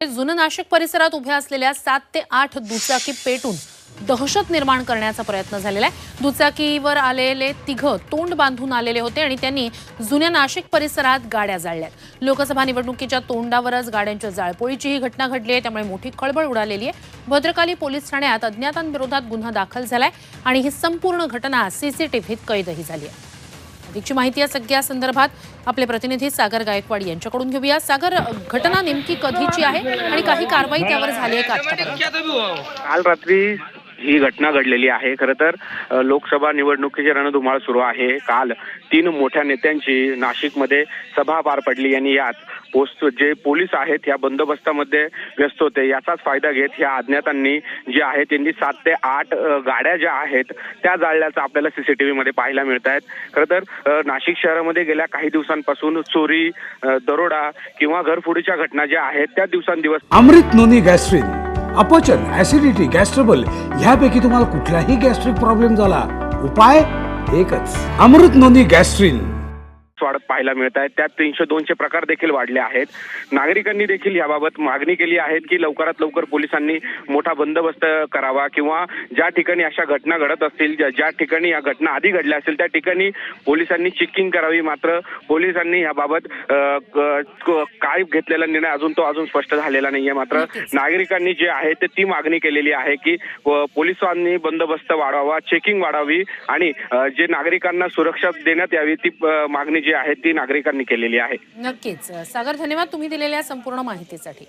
जुनं नाशिक परिसरात उभ्या असलेल्या सात ते आठ दुचाकी पेटून दहशत निर्माण करण्याचा प्रयत्न झालेला आहे. दुचाकीवर आलेले तिघं तोंड बांधून आलेले होते आणि त्यांनी जुन्या नाशिक परिसरात गाड्या जाळल्यात. लोकसभा निवडणुकीच्या तोंडावरच गाड्यांच्या जाळपोळीची ही घटना घडली आहे. त्यामुळे मोठी खळबळ उडालेली आहे. भद्रकाली पोलीस ठाण्यात अज्ञातांविरोधात गुन्हा दाखल झालाय आणि ही संपूर्ण घटना सीसीटीव्हीत कैदही झाली आहे. अधिकची माहिती या सगळ्या संदर्भात आपले प्रतिनिधी सागर गायकवाड यांच्याकडून घेऊया. सागर घटना नेमकी कधीची आहे आणि काही कारवाई त्यावर झाली आहे का काल रात्री ही घटना घडलेली आहे. खरं तर लोकसभा निवडणुकीची रणधुमाळ सुरू आहे. काल तीन मोठ्या नेत्यांची नाशिकमध्ये सभा पार पडली आणि यात पोस्ट जे पोलीस आहेत या बंदोबस्तामध्ये व्यस्त होते. याचाच फायदा घेत ह्या अज्ञातांनी जे आहे त्यांनी सात ते आठ गाड्या ज्या आहेत त्या जाळल्याचं आपल्याला सीसीटीव्ही मध्ये पाहायला मिळत आहेत खरं तर नाशिक शहरामध्ये गेल्या काही दिवसांपासून चोरी दरोडा किंवा घरफोडीच्या घटना ज्या आहेत त्या दिवसांदिवस अमृत नोनी गॅस्ट्रीन अपचन ऍसिडिटी गॅस्ट्रबल ह्यापैकी तुम्हाला कुठलाही गॅस्ट्रिक प्रॉब्लेम झाला. उपाय एकच. अमृत नोंदी गॅस्ट्रिन. वाढत पाहायला मिळत आहेत. त्यात तीनशे दोनचे प्रकार देखील वाढले आहेत. नागरिकांनी देखील याबाबत मागणी केली आहे की लवकरात लवकर पोलिसांनी मोठा बंदोबस्त करावा किंवा ज्या ठिकाणी अशा घटना घडत असतील ज्या ठिकाणी या घटना आधी घडल्या असतील त्या ठिकाणी पोलिसांनी चेकिंग करावी. मात्र पोलिसांनी याबाबत काय घेतलेला निर्णय अजून तो अजून स्पष्ट झालेला नाहीये. मात्र. नागरिकांनी जे आहे ते ती मागणी केलेली आहे की पोलिसांनी बंदोबस्त वाढवावा चेकिंग वाढावी आणि जे नागरिकांना सुरक्षा देण्यात यावी ती मागणी जी आहे ती नागरिकांनी केलेली आहे. नक्कीच. सागर धन्यवाद तुम्ही दिलेल्या संपूर्ण माहितीसाठी.